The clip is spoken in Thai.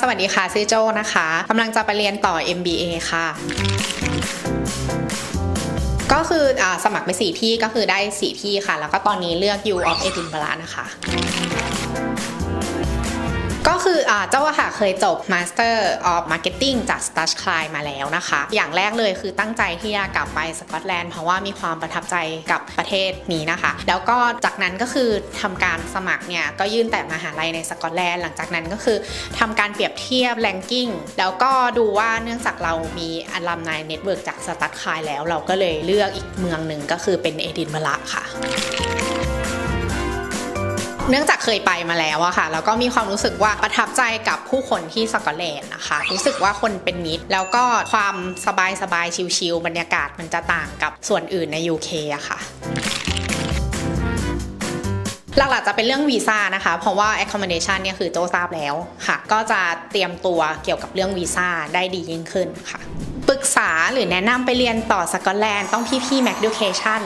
สวัสดีค่ะชื่อโจนะคะกำลังจะไปเรียนต่อ MBA ค่ะ ก็คืออสมัครไปสี่ที่ก็คือได้สี่ที่ค่ะ แล้วก็ตอนนี้เลือก U of Edinburgh นะคะ ก็คืออเจ้าค่ะเคยจบ Master of Marketing จาก s t a s h c l i มาแล้วนะคะ อย่างแรกเลยคือตั้งใจที่จะกลับไปสกอตแลนด์เพราะว่ามีความประทับใจกับประเทศนี้นะคะ แล้วก็จากนั้นก็คือทำการสมัครเนี่ย ก็ยื่นแต่มหาลัยในสกอตแลนด์หลังจากนั้นก็คือทำการเปรียบเทียบแรงกิ้งแล้วก็ดูว่าเนื่องจากเรามีอัลลัมนายเน็ตเวิร์กจากสตัดคายแล้วเราก็เลยเลือกอีกเมืองหนึ่งก็คือเป็นเอดินบะระค่ะ เนื่องจากเคยไปมาแล้วอะค่ะแล้วก็มีความรู้สึกว่าประทับใจกับผู้คนที่สกอตแลนด์นะคะ รู้สึกว่าคนเป็นมิตร แล้วก็ความสบายสบายๆชิลๆบรรยากาศมันจะต่างกับส่วนอื่นใน UK อะค่ะหลักๆจะเป็นเรื่องวีซ่านะคะ เพราะว่า accommodation เนี่ยคือโจทราบแล้วค่ะ ก็จะเตรียมตัวเกี่ยวกับเรื่องวีซ่าได้ดียิ่งขึ้นค่ะ ปรึกษาหรือแนะนำไปเรียนต่อสกอตแลนด์ต้องพี่ๆ Mac Education